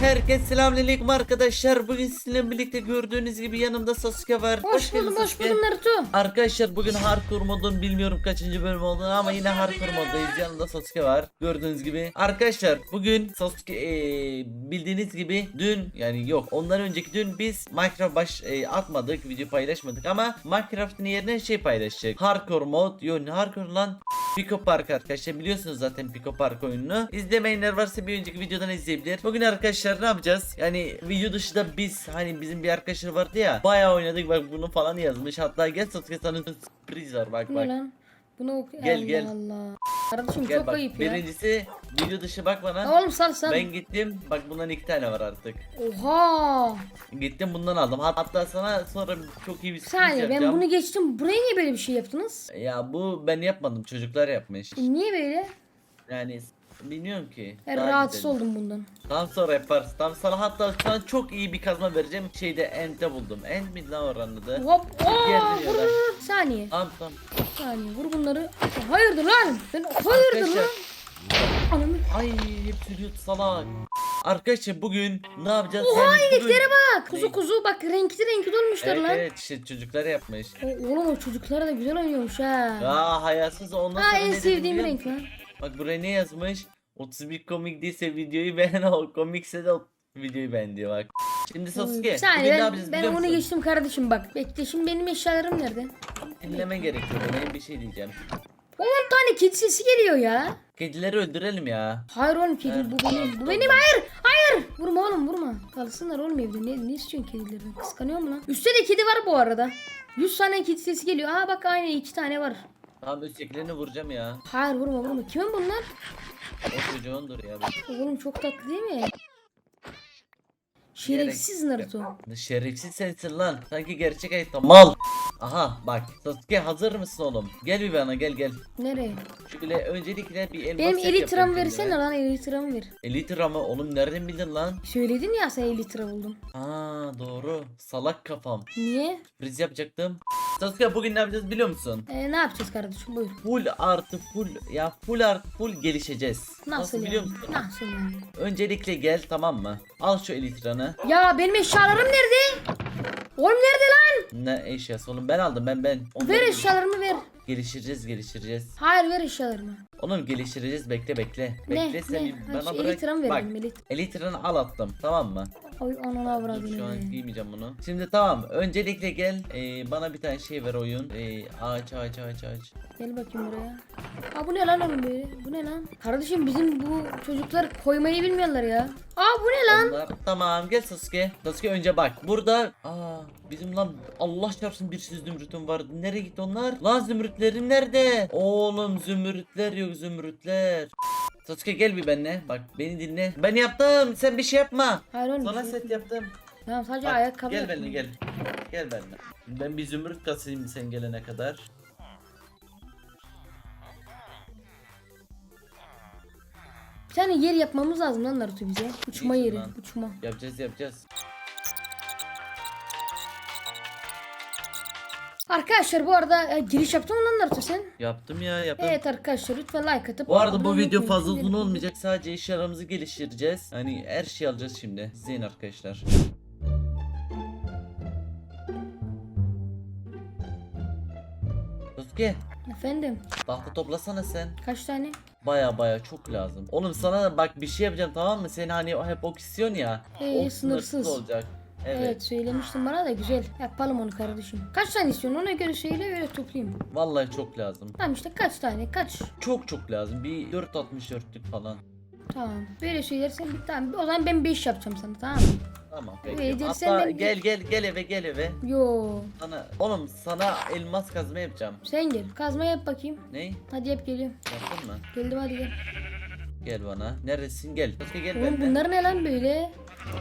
Herkese selamünaleyküm arkadaşlar. Bugün sizinle birlikte gördüğünüz gibi yanımda Sasuke var. Hoş geldin buldum hoş buldum Naruto. Arkadaşlar bugün hardcore modun bilmiyorum kaçıncı bölüm olduğunu ama yine hardcore moddayız. Yanımda Sasuke var. Gördüğünüz gibi. Arkadaşlar bugün Sasuke eee, bildiğiniz gibi dün yani yok ondan önceki dün biz Minecraft baş eee, atmadık. Video paylaşmadık ama Minecraft'ın yerine şey paylaşacak. Hardcore mod. Yok ne hardcore lan? Pico Park arkadaşlar biliyorsunuz zaten Pico Park oyununu. İzlemeyenler varsa bir önceki videodan izleyebilir. Bugün arkadaşlar ne yapacağız? Yani video dışında biz hani bizim bir arkadaşlar vardı ya bayağı oynadık bak bunu falan yazmış. Hatta gel Sasuke sana sürpriz var bak bak. lan? Bunu oku. Gel, Allah gel. Allah. Kardeşim Gel çok bak. ayıp ya. Birincisi video dışı bak bana. Oğlum sal sal. Ben gittim bak bundan iki tane var artık. Oha. Gittim bundan aldım. Hat- Hatta sana sonra çok iyi bir sürpriz saniye ben yapacağım. bunu geçtim. Buraya niye böyle bir şey yaptınız? Ya bu ben yapmadım çocuklar yapmış. E, niye böyle? Yani bilmiyorum ki. Ben Daha rahatsız güzel. oldum bundan. Tam sonra yaparız. Tam sana hatta sana çok iyi bir kazma vereceğim. Şeyde End'de buldum. End mi lan oranın adı? Hop. Aa, vur vur vur. Saniye. Tamam tamam. Saniye vur bunları. Hayırdır lan? Ben hayırdır Arkadaşlar. lan? Ananı. Ay hep sürüyor salak. Arkadaşlar bugün ne yapacağız? Oha Yani bugün- bak. Kuzu kuzu bak renkli renkli olmuşlar Evet lan. evet işte çocuklar yapmış. O, oğlum o çocuklar da güzel oynuyormuş ha. Ya hayasız ondan Ha sonra en ne sevdiğim biliyor renk musun? lan. Bak buraya ne yazmış? 31 komik değilse videoyu beğen o komikse de videoyu beğen diyor bak. Şimdi Sasuke Bir bugün saniye ne ben, yapacağız ben biliyor onu musun? geçtim kardeşim bak. Bekle şimdi benim eşyalarım nerede? Dinleme gerekiyor benim bir şey diyeceğim. 10 tane kedi sesi geliyor ya. Kedileri öldürelim ya. Hayır oğlum kedi bu benim. Bu benim hayır. Hayır. Vurma oğlum vurma. Kalsınlar oğlum evde. Ne, ne istiyorsun kedilerden? Kıskanıyor mu lan? Üstte de kedi var bu arada. 100 tane kedi sesi geliyor. Aa bak aynı iki tane var. Tamam üsttekilerini vuracağım ya. Hayır vurma vurma. Kimin bunlar? O çocuğundur ya. Oğlum çok tatlı değil mi? Şerefsiz Naruto. Şerefsiz sensin lan. Sanki gerçek hayatta mal. Aha bak Sasuke hazır mısın oğlum? Gel bir bana gel gel. Nereye? Şu bile öncelikle bir elmas Benim set elitramı yapayım versene kendime. lan elitramı ver. Elitra mı? Oğlum nereden bildin lan? Söyledin ya sen elitra buldum. Aa doğru. Salak kafam. Niye? Sürpriz yapacaktım. Sasuke bugün ne yapacağız biliyor musun? Ee, ne yapacağız kardeşim buyur. Full artı full ya full artı full gelişeceğiz. Nasıl, biliyor yani? musun? Nasıl yani? Öncelikle gel tamam mı? Al şu elitranı. Ya benim eşyalarım nerede? Oğlum nerede lan? Ne eşyası oğlum ben aldım ben ben. Onları Ver eşyalarımı ver. Geliştireceğiz geliştireceğiz. Hayır ver eşyalarımı. Oğlum geliştireceğiz bekle bekle. Ne? Bekle sen Ne? bir bana şu bırak. elitramı Bak verelim elit. elitranı al attım tamam mı? Ay anana Dur, şu an giymeyeceğim bunu. Şimdi tamam öncelikle gel ee, bana bir tane şey ver oyun. Ee, ağaç ağaç ağaç ağaç. Gel bakayım buraya. Aa bu ne lan oğlum böyle? Bu ne lan? Kardeşim bizim bu çocuklar koymayı bilmiyorlar ya. Aa bu ne lan? Onlar tamam gel Sasuke. Sasuke önce bak. Burada aa bizim lan Allah çarpsın bir sürü zümrütüm vardı. Nereye gitti onlar? Lan zümrütlerim nerede? Oğlum zümrütler yok zümrütler. Sasuke gel bir benimle. Bak beni dinle. Ben yaptım. Sen bir şey yapma. Hayır oğlum. Sana şey- set yaptım. Tamam sadece Bak, ayakkabı gel benimle gel. Gel benimle. Ben bir zümrüt kasayım sen gelene kadar. Bir tane yer yapmamız lazım lan Naruto bize. Uçma Niçin yeri. lan? Uçma. Yapacağız yapacağız. Arkadaşlar bu arada e, giriş yaptın mı lan Naruto sen? Yaptım ya yaptım. Evet arkadaşlar lütfen like atıp Bu arada bu abone video olmayı fazla unutmayın. uzun olmayacak. Sadece eşyalarımızı geliştireceğiz. Hani her şeyi alacağız şimdi. İzleyin arkadaşlar. Sasuke Efendim tahta toplasana sen. kaç tane? Baya baya çok lazım. Oğlum sana bak bir şey yapacağım tamam mı? Sen hani hep ok istiyorsun ya. Ee, sınırsız. olacak. Evet. Evet. söylemiştin bana da güzel. Yapalım onu kardeşim. Kaç tane istiyorsun ona göre söyle öyle toplayayım. Vallahi çok lazım. Tamam işte kaç tane kaç. Çok çok lazım. Bir 4.64'lük falan. Tamam böyle söylersen bir tamam. O zaman ben 5 yapacağım sana tamam mı? Tamam peki. Hatta ben- gel gel gel eve gel eve. Yo Sana oğlum sana elmas kazma yapacağım. sen gel kazma yap bakayım. Ne? Hadi yap geliyorum. Yaptın mı? Geldim hadi gel. Gel bana. Neredesin? Gel. Sasuke gel Oğlum benimle. bunlar ne lan böyle?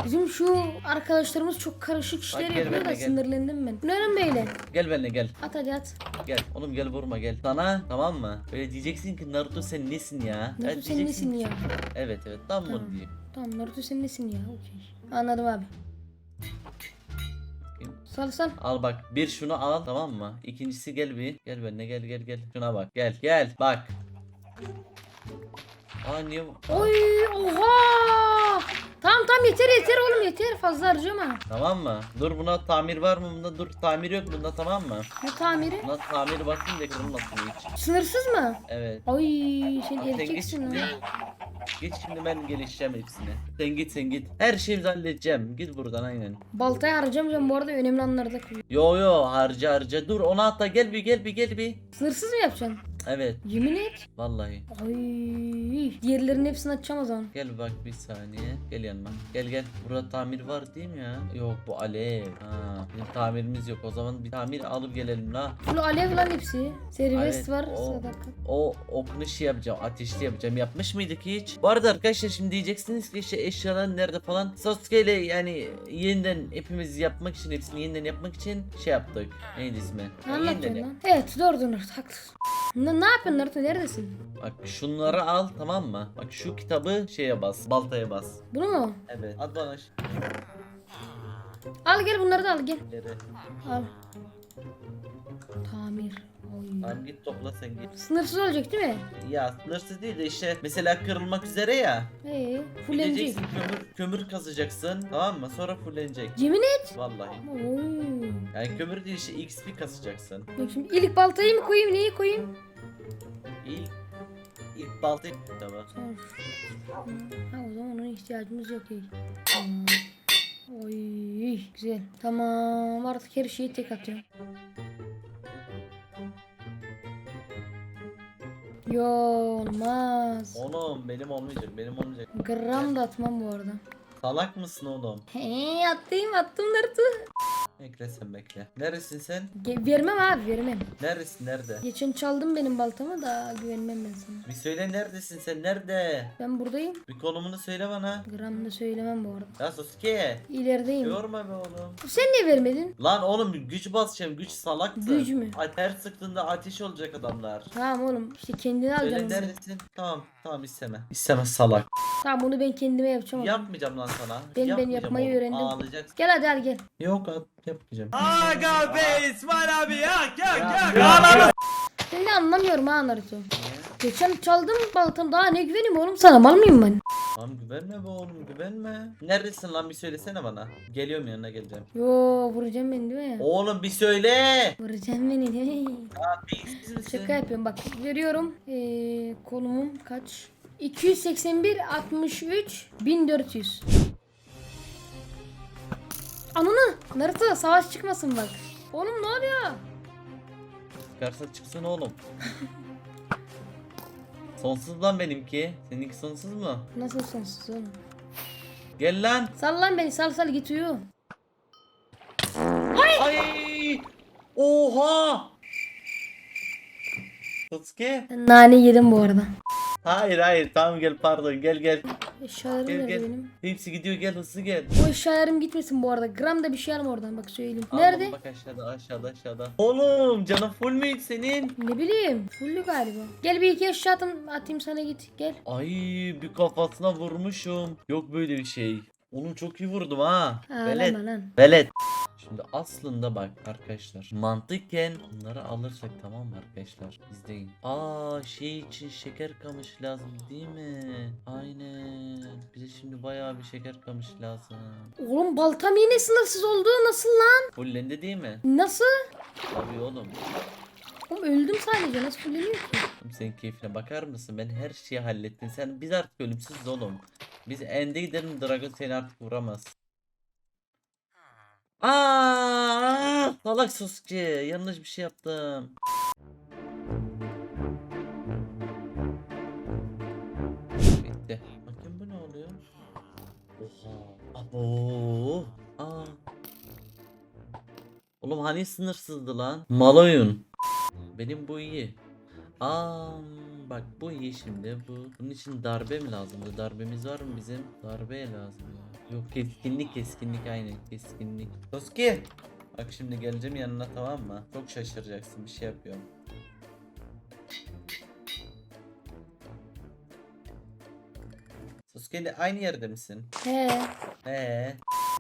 Bizim şu arkadaşlarımız çok karışık işler gel yapıyor da gel. sinirlendim ben. Lan böyle? Gel benimle gel. At hadi at. Gel. Oğlum gel vurma gel. Sana tamam mı? Böyle diyeceksin ki Naruto sen nesin ya? Naruto Evet, sen diyeceksin nesin ya? ki- Evet evet tam bunu Tamam. diyeyim. Tamam Naruto sen nesin ya? Okey. Anladım abi. Sal sal. Al bak bir şunu al tamam mı? İkincisi gel bir. Gel benimle gel gel gel. Şuna bak. Gel gel bak. Aa niye bu- Oy oha! Tamam tamam yeter yeter oğlum yeter fazla harcama. Tamam mı? Dur buna tamir var mı? Bunda dur tamir yok bunda tamam mı? Ne tamiri? Buna tamir da kırılmasın hiç. Sınırsız mı? Evet. Ay sen Sen git erkeksin şimdi. ha. Git şimdi ben gelişeceğim hepsini. Sen git sen git. Her şeyimizi halledeceğim. Git buradan aynen. Baltayı harcamayacağım bu arada önemli anlarda kullan. Yo yo harca harca. Dur ona hatta gel bir gel bir gel bir. Sınırsız mı yapacaksın? Evet Yemin et. vallahi. Ay diğerlerinin hepsini açacağım o zaman. Gel bak bir saniye. Gel yanıma. Gel gel. Burada tamir var değil mi ya? Yok bu alev. Ha, bizim tamirimiz yok. O zaman bir tamir alıp gelelim la. Full alev lan hepsi. Serbest Evet, var. o-. O okunu şey yapacağım. Ateşli yapacağım. Yapmış mıydık hiç? Bu arada arkadaşlar şimdi diyeceksiniz ki işte eşyalar nerede falan. Sasuke ile yani yeniden hepimiz yapmak için hepsini yeniden yapmak için şey yaptık. Neydi ismi? Yani yeniden yap- lan? Evet doğru Naruto haklısın. Ne, ne yapıyorsun Naruto neredesin? Bak şunları al tamam mı? Bak şu kitabı şeye bas. Baltaya bas. Bunu mu? Evet. At bana şu Al gel bunları da al gel. ileri. Al. Tamir. Oy. Tamam git topla sen git. Sınırsız olacak değil mi? Ya sınırsız değil de işte mesela kırılmak üzere ya. Ee, fullenecek. Gideceksin kömür, kömür kazacaksın tamam mı? Sonra fullenecek. Yemin et. Vallahi. Oy. Yani kömür değil işte XP kasacaksın. Bak şimdi ilk baltayı mı koyayım neyi koyayım? İlk ilk balta şu- Ha o zaman ona ihtiyacımız yok iyi. Tamam. Oy güzel. Tamam artık her şeyi tek atıyorum. Yo olmaz. Oğlum benim olmayacak benim olmayacak. Gram da atmam bu arada. Salak mısın oğlum? He attım attım Naruto. Bekle sen bekle. Neresin sen? Ge- vermem abi vermem. Neresin nerede? Geçen çaldın benim baltamı da güvenmem ben sana. Bir söyle neredesin sen nerede? Ben buradayım. Bir konumunu söyle bana. Gram da söylemem bu arada. Ya Sasuke. İlerideyim. Yorma be oğlum. Sen niye vermedin? Lan oğlum güç basacağım güç salaktı. Güç mü? Ateş sıktığında ateş olacak adamlar. Tamam oğlum işte kendini Söyle alacaksın. neredesin? Tamam tamam isteme. İsteme salak. Tamam bunu ben kendime yapacağım. Yapmayacağım lan sana. ben Yapmayacağım yapmayı oğlum. öğrendim. Ağlayacaksın. Gel hadi hadi gel. Yok abi yapmayacağım. Aga be İsmail abi yak yak yak. Ben de anlamıyorum ha Naruto. Geçen çaldım baltamı daha ne güveneyim oğlum sana mal mıyım ben? Tamam güvenme be oğlum güvenme. Neredesin lan bir söylesene bana. Geliyorum yanına geleceğim. Yo vuracağım beni değil mi? Oğlum bir söyle. Vuracağım beni değil mi? Beyinsiz misin? Şaka yapıyorum bak veriyorum. Ee, konumum kaç? 281 63 1400. Ananı Naruto savaş çıkmasın bak. Oğlum ne oluyor? Çıkarsa çıksın oğlum. sonsuz lan benimki. Seninki sonsuz mu? Nasıl sonsuz oğlum? Gel lan. Sal lan beni sal sal git uyu. Ay! Oha! Sasuke? Nane yedim bu arada. Hayır hayır tamam gel pardon gel gel. Eşyalarım Gel nerede gel. benim? Hepsi gidiyor gel hızlı gel. O eşyalarım gitmesin bu arada. Gram da bir şey alma oradan bak söyleyeyim. Al, Nerede? Bak aşağıda aşağıda aşağıda. Oğlum canın full müydü senin? Ne bileyim. Fullü galiba. Gel bir iki eşya atayım, atayım sana git. Gel. Ay bir kafasına vurmuşum. Yok böyle bir şey. Onu çok iyi vurdum ha. Velet. Ağlama lan. Velet. Şimdi aslında bak arkadaşlar mantıken bunları alırsak tamam mı arkadaşlar izleyin. Aa şey için şeker kamış lazım değil mi? Aynen. Bize şimdi bayağı bir şeker kamış lazım. Oğlum baltam yine sınırsız oldu. Nasıl lan? Fullendi değil mi? Nasıl? Tabii oğlum. Oğlum öldüm sadece. Nasıl fulleniyor ki? Senin keyfine bakar mısın? Ben her şeyi hallettim. Sen biz artık ölümsüzüz oğlum. Biz ende gidelim Dragon seni artık vuramaz. Aa, salak Sasuke. Yanlış bir şey yaptım. Bitti. Bakın bu ne oluyor? Oha. Abo. Aa. Oğlum hani sınırsızdı lan? Mal oyun. Benim bu iyi. Aa, bak bu iyi şimdi. Bu bunun için darbe mi lazımdı? Darbemiz var mı bizim? Darbe lazım ya. Yok keskinlik keskinlik aynen keskinlik. Toski. Bak şimdi geleceğim yanına tamam mı? Çok şaşıracaksın bir şey yapıyorum. Sasuke ile aynı yerde misin? He. Ee.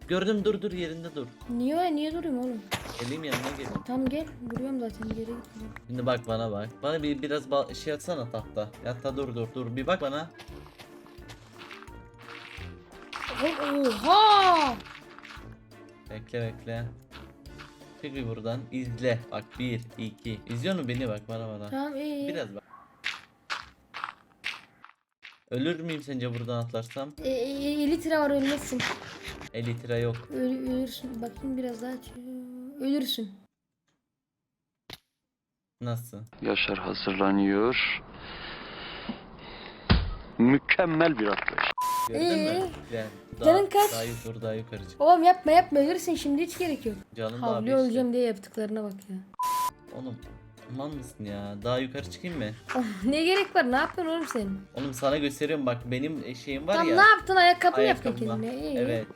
Gördüm dur dur yerinde dur. Niye niye durayım oğlum? Geleyim yanına geleyim. Tamam gel. Duruyorum zaten geri gitmeyeceğim. Şimdi bak bana bak. Bana bir biraz ba- şey atsana tahta. Hatta dur dur dur bir bak bana. Oha! Bekle bekle. Çık bir buradan. izle. Bak 1, 2. İzliyor musun beni bak bana bana. Tamam iyi. Biraz bak. Ölür müyüm sence buradan atlarsam? E, e, 50 lira var ölmezsin. 50 lira yok. Öl, ölürsün. Bakayım biraz daha. ç- Ölürsün. Nasıl? Yaşar hazırlanıyor. Mükemmel bir atlayış. Gördün Ee, mü? Yani daha, canın kaç? Daha yukarı daha yukarı çık. Oğlum yapma yapma ölürsün şimdi hiç gerek yok. Canım daha Havlu beşte. öleceğim diye yaptıklarına bak ya. Oğlum aman mısın ya? Daha yukarı çıkayım mı? ne gerek var ne yapıyorsun oğlum sen? Oğlum sana gösteriyorum bak benim şeyim var Tam ya. ne yaptın ayakkabı mı yaptın kendine? İyi. Evet.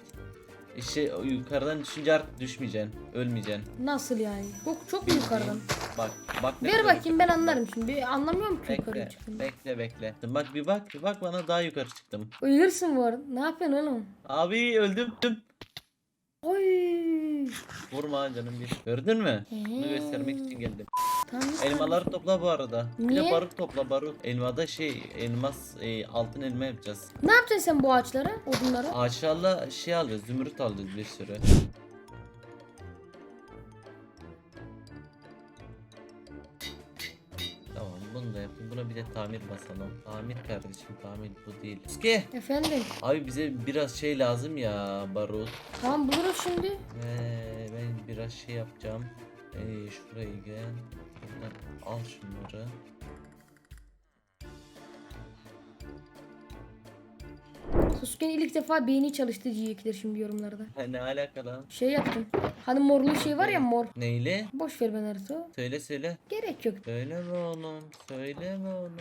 İşte yukarıdan düşünce artık düşmeyeceksin. Ölmeyeceksin. Nasıl yani? Çok çok mu yukarıdan? Bak bak. Ver bakayım ben anlarım şimdi. Bir anlamıyorum ki yukarı çıktım. bekle, bekle. Bak bir bak, bir bak bana daha yukarı çıktım. Ölürsün bu arada. Ne yapıyorsun oğlum? Abi öldüm. Oy. Vurma canım bir. Gördün mü? Bunu Ee. göstermek için geldim. Tamam. Elmaları topla bu arada. Bir de Niye? barut topla barut. Elmada şey, elmas, e, altın elma yapacağız. Ne yapacaksın sen bu ağaçlara? Odunlara? Ağaçlarla şey alacağız, zümrüt alacağız bir sürü. Buna bir de tamir basalım. Tamir kardeşim tamir bu değil. Ski. Efendim. Abi bize biraz şey lazım ya barut. Tamam buluruz şimdi. Ee, ben biraz şey yapacağım. Ee, şurayı gel. Buradan al şunları. Sasuke'nin ilk defa beyni çalıştı diyecekler şimdi yorumlarda. Ha, ne alakalı? Şey yaptım. Hani morlu şey var ya mor. Neyle? Boş ver ben Naruto. Söyle söyle. Gerek yok. Söyleme oğlum. Söyleme oğlum.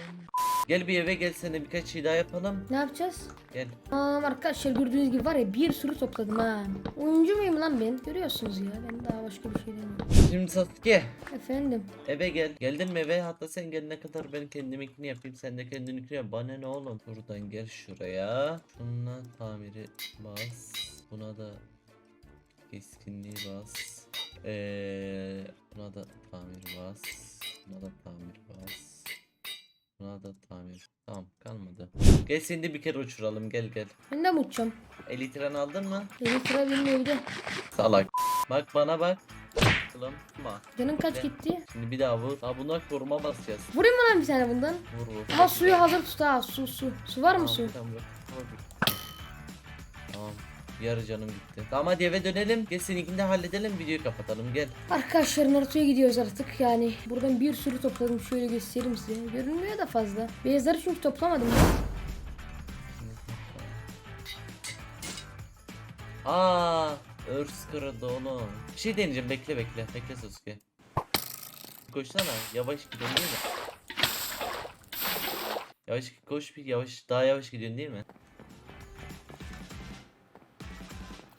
Gel bir eve gel sana birkaç şey daha yapalım. Ne yapacağız? Gel. Tamam arkadaşlar gördüğünüz gibi var ya bir sürü topladım ha. Oyuncu muyum lan ben? Görüyorsunuz ya. Ben daha başka bir şey demiyorum. Şimdi Sasuke Efendim. eve gel. Geldin mi eve? Hatta sen gelene kadar ben kendiminkini yapayım. Sen de kendininkini yap. Bana ne oğlum? Buradan gel şuraya. Şununla tamiri bas. Buna da keskinliği bas. Ee, buna da tamir bas. Buna da tamir Gel seni de bir kere uçuralım. Gel gel. Ben de mi uçacağım? Elitren aldın mı? Beni sıra benim evde. Salak. Bak bana bak. Kılım. Bak. Canın kaç Ne? gitti? Şimdi bir daha vur. Ha buna koruma basacağız. Vurayım mı lan bir tane bundan? Vur vur. Ama suyu hazır tut ha. Su su. Su var mı Tamam, su? Tamam, vur. Vur. Tamam. Yarı canım gitti. Tamam hadi eve dönelim. Gel seninkini de halledelim. Videoyu kapatalım. Gel. Arkadaşlar Naruto'ya gidiyoruz artık yani. Buradan bir sürü topladım. Şöyle göstereyim size. Görünmüyor da fazla. Beyazları çünkü toplamadım. Aa, örs kırıldı oğlum. Bir şey deneyeceğim. Bekle bekle. Bekle Sasuke. Koşsana. Yavaş gidiyorsun değil mi? Yavaş koş bir yavaş. Daha yavaş gidiyorsun değil mi?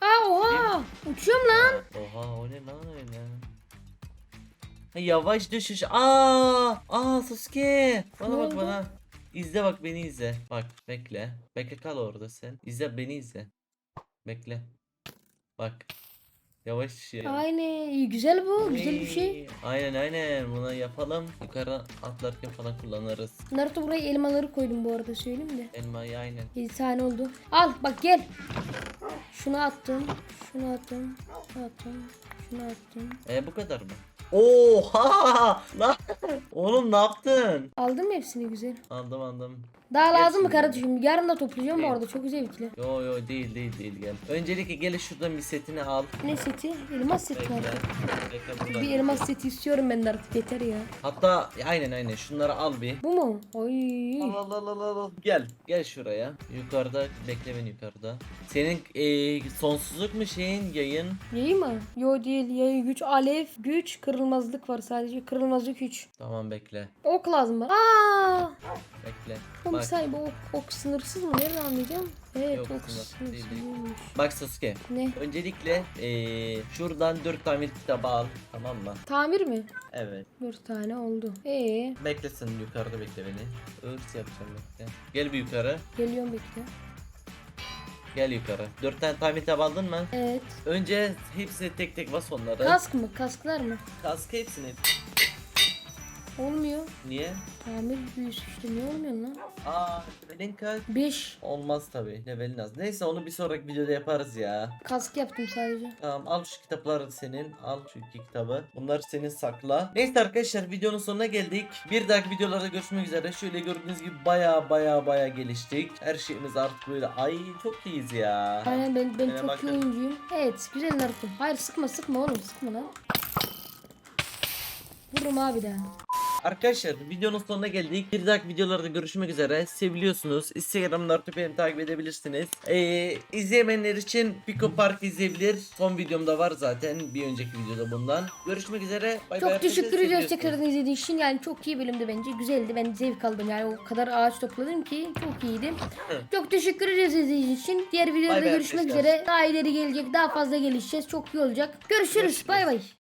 Aa oha! Uçuyorum lan. Oha o ne lan öyle? Ha, yavaş düşüş. Aa! Aa Sasuke. Bana bak bana. İzle bak beni izle. Bak bekle. Bekle kal orada sen. İzle beni izle. Bekle. Bak. Yavaş şey. Aynen. güzel bu. Güzel bir şey. Ay, Aynen aynen bunu yapalım. Yukarı atlarken falan kullanırız. Naruto buraya elmaları koydum bu arada söyleyeyim de. Elmayı aynen. 7 tane oldu. Al bak gel. Şunu attım. Şunu attım. Şunu attım. Şunu attım. E bu kadar mı? Oha! Lan! Oğlum ne yaptın? Aldım mı hepsini güzel? Aldım aldım. Daha lazım mı Hepsini. kardeşim? Yarın da toplayacağım bu arada. Çok zevkli. Yo yo değil değil değil gel. Öncelikle gel şuradan bir setini al. Ne seti? Elmas seti Bekle. artık? Bir elmas seti istiyorum ben de artık yeter ya. Hatta aynen aynen şunları al bir. Bu mu? Ay. Al al al al al, al. Gel gel şuraya. Yukarıda bekle beni yukarıda. Senin eee, sonsuzluk mu şeyin yayın? Yayı mı? Yo değil. Yayı güç, alev, güç, kırılmazlık var sadece. Kırılmazlık 3. Tamam bekle. Ok lazım bana. Aa! Bekle. Oğlum Bak. sahibi ok, ok sınırsız mı? Nereden anlayacağım? Evet Yok, ok sınırsız değil, değil. sınırsızmış. Bak Sasuke. Ne? Öncelikle eee, şuradan 4 tamir kitabı al. Tamam mı? Tamir mi? Evet. 4 tane oldu. Ee, Beklesin yukarıda bekle beni. Örs yapacağım bekle. Gel bir yukarı. geliyorum bekle. Gel yukarı. 4 tane tamir kitabı aldın mı? Evet. Önce hepsini tek tek bas onları. Kask mı? Kasklar mı? Kask hepsini. Olmuyor. Niye? Tamir büyüsü işte niye olmuyor lan? Aa levelin kaç? 5. Olmaz tabi levelin az. Neyse onu bir sonraki videoda yaparız ya. Kask yaptım sadece. Tamam al şu kitapları senin. Al şu iki kitabı. Bunlar senin sakla. Neyse arkadaşlar videonun sonuna geldik. Bir dahaki videolarda görüşmek üzere. Şöyle gördüğünüz gibi baya baya baya geliştik. Her şeyimiz artık böyle ay çok iyiyiz ya. Aynen ben, ben çok bakın. iyi oyuncuyum. Evet güzel Naruto. Hayır sıkma sıkma oğlum sıkma lan. Vururum abi daha. Arkadaşlar videonun sonuna geldik. Bir dahaki videolarda görüşmek üzere. Seviliyorsunuz. Instagram'da artık beni takip edebilirsiniz. Ee, izleyemeyenler için Pico Park izleyebilir. Son videomda var zaten. Bir önceki videoda bundan. Görüşmek üzere. Bay bay Çok arkadaşlar. teşekkür ediyoruz tekrardan izlediğiniz için. Yani çok iyi bölümdü bence. Güzeldi. Ben zevk aldım. Yani o kadar ağaç topladım ki çok iyiydi. çok teşekkür ediyoruz izlediğiniz için. Diğer videoda Bay bay görüşmek arkadaşlar. üzere. Daha ileri gelecek. Daha fazla gelişeceğiz. Çok iyi olacak. Görüşürüz. Görüşürüz. Bay bay.